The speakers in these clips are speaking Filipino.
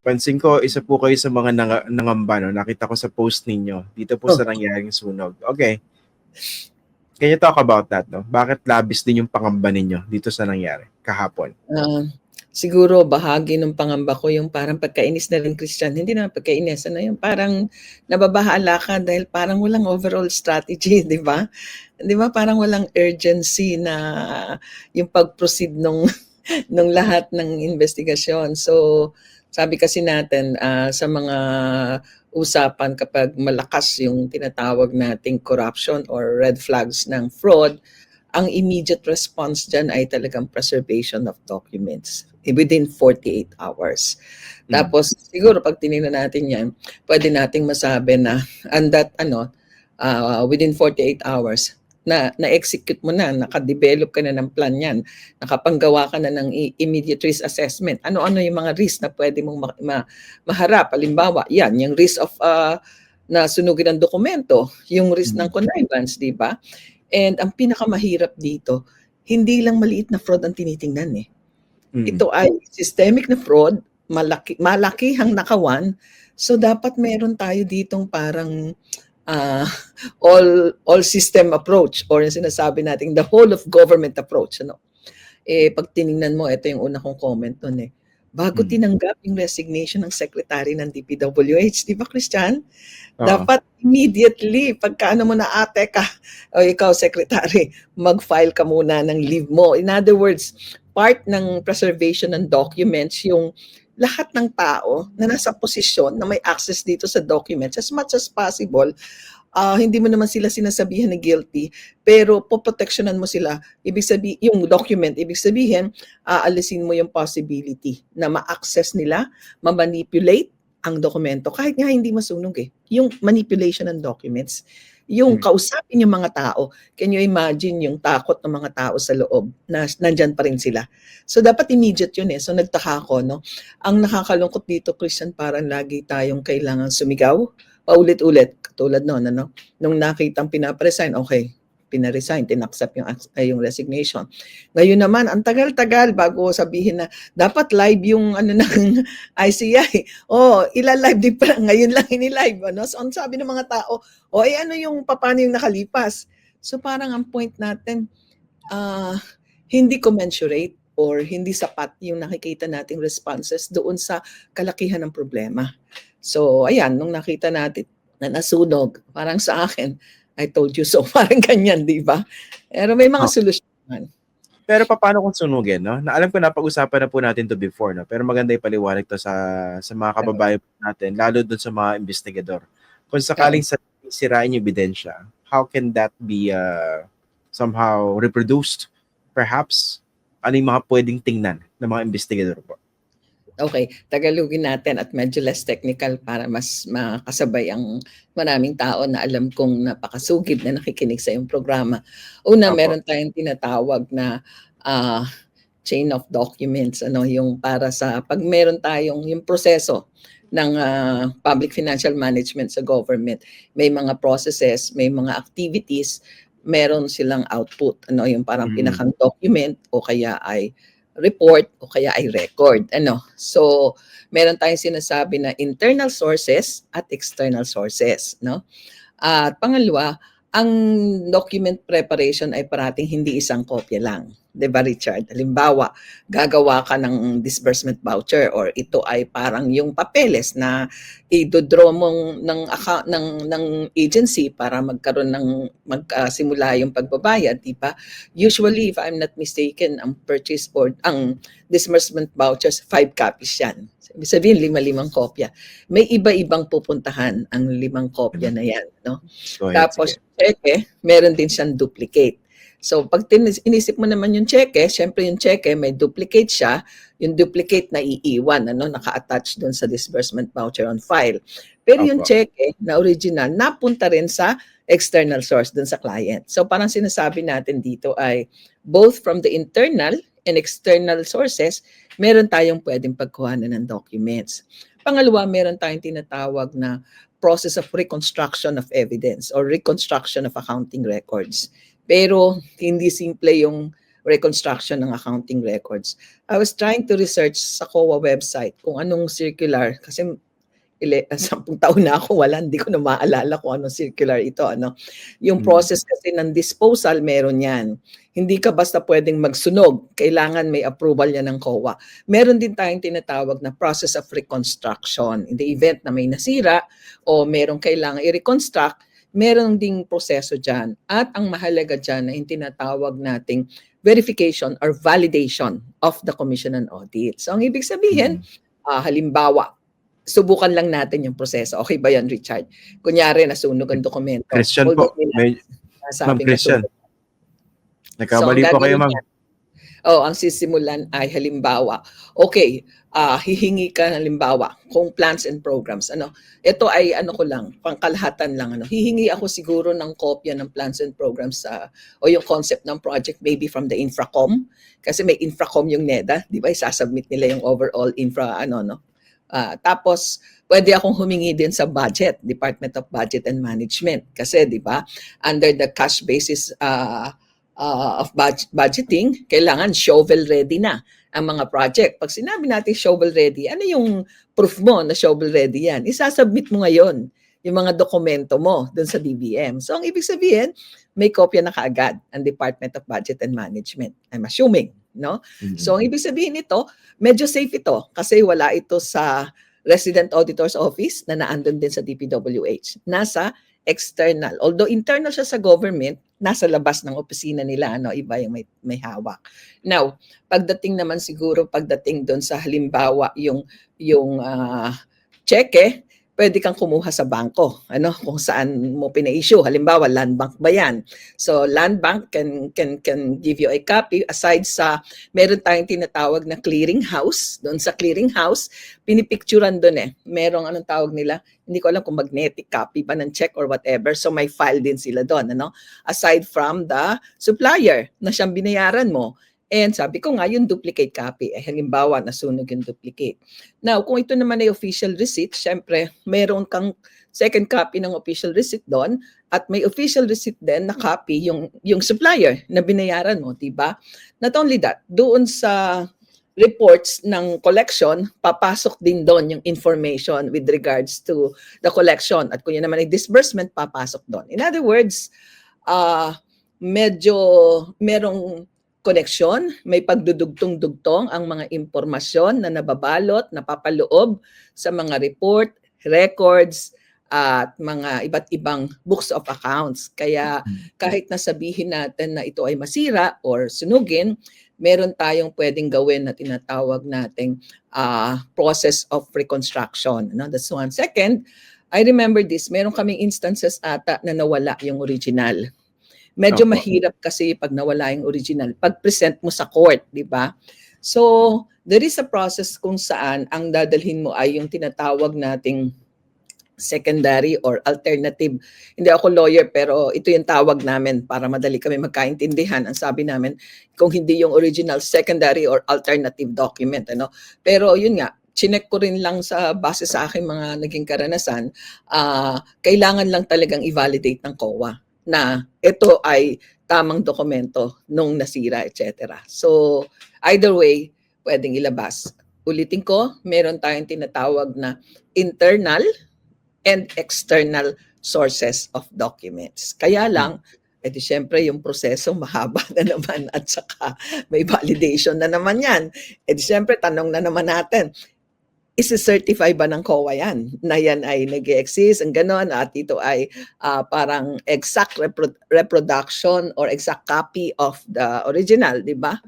Pansin ko, isa po kayo sa mga nang- nangamba, no? Nakita ko sa post ninyo. Dito po Oh. sa nangyaring sunog. Okay. Can you talk about that, no? Bakit labis din yung pangamba ninyo dito sa nangyari kahapon? Ah, siguro bahagi ng pangamba ko yung parang pagkainis na rin Christian. Hindi naman pagkainis, ano yung parang nababahala ka dahil parang walang overall strategy, di ba? Di ba parang walang urgency na yung pag-proceed nung, nung lahat ng investigasyon. So, sabi kasi natin ah, sa mga usapan kapag malakas yung tinatawag nating corruption or red flags ng fraud, ang immediate response dyan ay talagang preservation of documents within 48 hours. Mm. Tapos siguro pag tinignan natin yan, pwede nating masabi na and that ano uh, within 48 hours na na-execute mo na, naka-develop ka na ng plan yan, nakapanggawa ka na ng immediate risk assessment. Ano-ano yung mga risk na pwede mong ma- ma- maharap? Halimbawa, yan, yung risk of uh, na sunugin ng dokumento, yung risk ng connivance, di ba? And ang pinakamahirap dito, hindi lang maliit na fraud ang tinitingnan eh. Mm. Ito ay systemic na fraud, malaki, malakihang nakawan. So dapat meron tayo ditong parang ah, all all system approach or yung sinasabi nating the whole of government approach ano. Eh pag tiningnan mo ito yung una kong comment noon eh. Bago Mm. tinanggap yung resignation ng secretary ng DPWH, di ba Christian? Oo. Dapat immediately, pagka ano mo na ate ka, o ikaw secretary, mag-file ka muna ng leave mo. In other words, part ng preservation ng documents, yung lahat ng tao na nasa posisyon na may access dito sa documents as much as possible, ah, hindi mo naman sila sinasabihan na guilty, pero poproteksyonan mo sila. Ibig sabihin, yung document, ibig sabihin, aalisin mo yung possibility na ma-access nila, ma-manipulate ang dokumento kahit nga hindi masunog eh. Yung manipulation ng documents, yung Hmm. kausapin yung mga tao. Can you imagine yung takot ng mga tao sa loob na nandyan pa rin sila. So dapat immediate yun eh. So nagtaka ako, no? Ang nakakalungkot dito, Christian, parang lagi tayong kailangan sumigaw paulit-ulit. Katulad noon, ano? Nung nakitang pinapresign, okay, pinaresign, tinaccept yung, yung resignation. Ngayon naman, ang tagal-tagal bago sabihin na dapat live yung ano ng ICI. Oh, ila-live din pa ngayon lang ini-live ano. So ang sabi ng mga tao, oh eh ano yung paano yung nakalipas? So parang ang point natin ah hindi commensurate or hindi sapat yung nakikita nating responses doon sa kalakihan ng problema. So ayan, nung nakita natin na nasunog, parang sa akin, I told you so. Parang ganyan, di ba? Pero may mga Oh. solusyon. Pero paano kung sunugin, no? Na alam ko napag-usapan na po natin to before, no? Pero maganda ipaliwanag to sa sa mga kababayan natin, lalo dun sa mga investigador. Kung sakaling sa sirain yung ebidensya, how can that be uh, somehow reproduced? Perhaps, ano yung mga pwedeng tingnan ng mga investigador po? Okay, tagalogin natin at medyo less technical para mas makasabay ang maraming tao na alam kong napakasugid na nakikinig sa iyong programa. Una, Opo. meron tayong tinatawag na ah, chain of documents, ano, yung para sa pag meron tayong yung proseso ng ah, public financial management sa government, may mga processes, may mga activities, meron silang output, ano, yung parang Mm. pinakang document o kaya ay report o kaya ay record. Ano? So, meron tayong sinasabi na internal sources at external sources, no? At pangalawa, ang document preparation ay parating hindi isang kopya lang. 'Di ba Richard? Halimbawa, gagawa ka ng disbursement voucher or ito ay parang yung papeles na i-draw mong ng account ng ng agency para magkaroon ng magsimula yung pagbabayad, 'di ba? Usually, if I'm not mistaken, ang purchase or ang disbursement vouchers, five copies yan. Ibig sabihin, lima-limang kopya. May iba-ibang pupuntahan ang limang kopya na yan. No? Ahead, Tapos, sige. cheque, meron din siyang duplicate. So, pag tinis- inisip mo naman yung cheque, syempre yung cheque, may duplicate siya. Yung duplicate na iiwan, ano, naka-attach doon sa disbursement voucher on file. Pero yung Opo. cheque na original, napunta rin sa external source doon sa client. So, parang sinasabi natin dito ay both from the internal and external sources, meron tayong pwedeng pagkuhanan ng documents. Pangalawa, meron tayong tinatawag na process of reconstruction of evidence or reconstruction of accounting records. Pero hindi simple yung reconstruction ng accounting records. I was trying to research sa COA website kung anong circular kasi ile, sampung taon na ako wala, hindi ko na maalala kung anong circular ito. Ano. Yung Mm. process kasi ng disposal, meron yan. Hindi ka basta pwedeng magsunog. Kailangan may approval yan ng COA. Meron din tayong tinatawag na process of reconstruction. In the event na may nasira o merong kailangan i-reconstruct, meron ding proseso dyan. At ang mahalaga dyan na yung tinatawag nating verification or validation of the Commission on Audit. So ang ibig sabihin, ah, halimbawa, subukan lang natin yung proseso. Okay ba yan, Richard? Kunyari, nasunog ang dokumento. Christian Although po, may Ma'am Christian. nagkamali So, po kayo, ma'am. niya, Oh, ang sisimulan ay halimbawa. Okay, ah hihingi ka halimbawa kung plans and programs. Ano, ito ay ano ko lang, pangkalahatan lang ano. Hihingi ako siguro ng kopya ng plans and programs sa o yung concept ng project maybe from the Infracom kasi may Infracom yung NEDA, di ba? Isasubmit nila yung overall infra ano no. Ah, tapos pwede akong humingi din sa budget, Department of Budget and Management kasi di ba? Under the cash basis ah uh, of budget, budgeting, kailangan shovel ready na ang mga project. Pag sinabi natin shovel ready, ano yung proof mo na shovel ready yan? Isasubmit mo ngayon yung mga dokumento mo dun sa DBM. So ang ibig sabihin, may kopya na kaagad ang Department of Budget and Management. I'm assuming, no? Mhm. So ang ibig sabihin nito, medyo safe ito kasi wala ito sa Resident Auditor's Office na naandun din sa DPWH. Nasa external. Although internal siya sa government, nasa labas ng opisina nila, ano, iba yung may, may hawak. Now, pagdating naman siguro, pagdating doon sa halimbawa, yung, yung ah, cheque, pwede kang kumuha sa bangko, ano, kung saan mo pina-issue. Halimbawa, land bank ba yan? So, land bank can, can, can give you a copy aside sa, meron tayong tinatawag na clearing house. Doon sa clearing house, pinipicturan doon eh. Merong anong tawag nila, hindi ko alam kung magnetic copy ba ng check or whatever. So, may file din sila doon, ano? Aside from the supplier na siyang binayaran mo. And sabi ko nga, yung duplicate copy, eh, halimbawa, nasunog yung duplicate. Now, kung ito naman ay official receipt, syempre, meron kang second copy ng official receipt doon at may official receipt din na copy yung, yung supplier na binayaran mo, di ba? Not only that, doon sa reports ng collection, papasok din doon yung information with regards to the collection. At kung yun naman ay disbursement, papasok doon. In other words, uh, medyo merong connection, may pagdudugtong-dugtong ang mga impormasyon na nababalot, napapaloob sa mga report, records, at mga iba't ibang books of accounts. Kaya kahit nasabihin natin na ito ay masira or sunugin, meron tayong pwedeng gawin na tinatawag nating ah, process of reconstruction. No? That's one. Second, I remember this, meron kaming instances ata na nawala yung original. Medyo Opo. mahirap kasi pag nawala yung original, pag-present mo sa court, di ba? So, there is a process kung saan ang dadalhin mo ay yung tinatawag nating secondary or alternative. Hindi ako lawyer pero ito yung tawag namin para madali kami magkaintindihan. Ang sabi namin, kung hindi yung original secondary or alternative document. Ano? Pero yun nga, chinek ko rin lang sa base sa aking mga naging karanasan, ah, kailangan lang talagang i-validate ng COA na ito ay tamang dokumento nung nasira, etc. So, either way, pwedeng ilabas. Ulitin ko, meron tayong tinatawag na internal and external sources of documents. Kaya lang, edi syempre yung proseso mahaba na naman at saka may validation na naman yan. Edi syempre tanong na naman natin, isi-certify ba ng COA yan? Na yan ay nag exist ang ganon, at ito ay ah, parang exact repro- reproduction or exact copy of the original, di ba?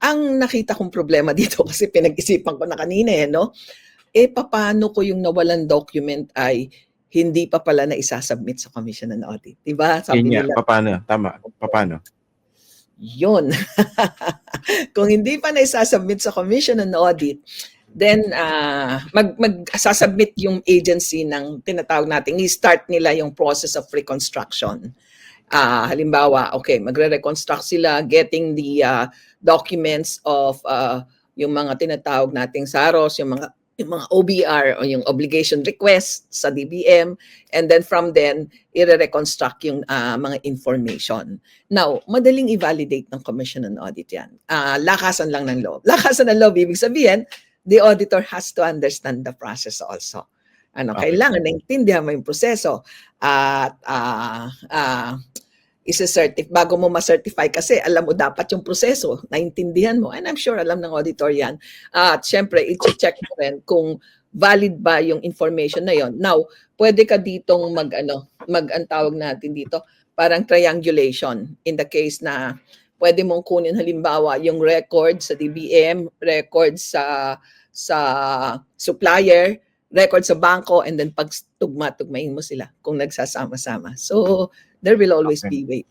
Ang nakita kong problema dito kasi pinag-isipan ko na kanina eh, no? Eh, paano ko yung nawalan document ay hindi pa pala na isasubmit sa Commission on Audit. Di ba? Sabi Yun nila, paano? Tama, paano? yun. Kung hindi pa na isasubmit sa Commission on Audit, then uh, mag, mag-sasubmit yung agency ng tinatawag natin, i-start nila yung process of reconstruction. Ah, halimbawa, okay, magre-reconstruct sila getting the ah, documents of ah, yung mga tinatawag nating SAROS, yung mga yung mga OBR o yung obligation request sa DBM and then from then i-reconstruct yung ah, mga information. Now, madaling i-validate ng Commission on Audit yan. Ah, lakasan lang ng loob. Lakasan ng loob, ibig sabihin, the auditor has to understand the process also. Ano, Okay. kailangan naintindihan mo yung proseso at ah ah, isa-certify, bago mo ma-certify kasi alam mo dapat yung proseso, naintindihan mo. And I'm sure alam ng auditor yan. At syempre, i-check mo rin kung valid ba yung information na yon. Now, pwede ka ditong mag, ano, mag, ang tawag natin dito, parang triangulation in the case na pwede mong kunin halimbawa yung record sa DBM, record sa sa supplier, record sa banko, and then pag tugma-tugmain mo sila kung nagsasama-sama. So, there will always Okay. be way.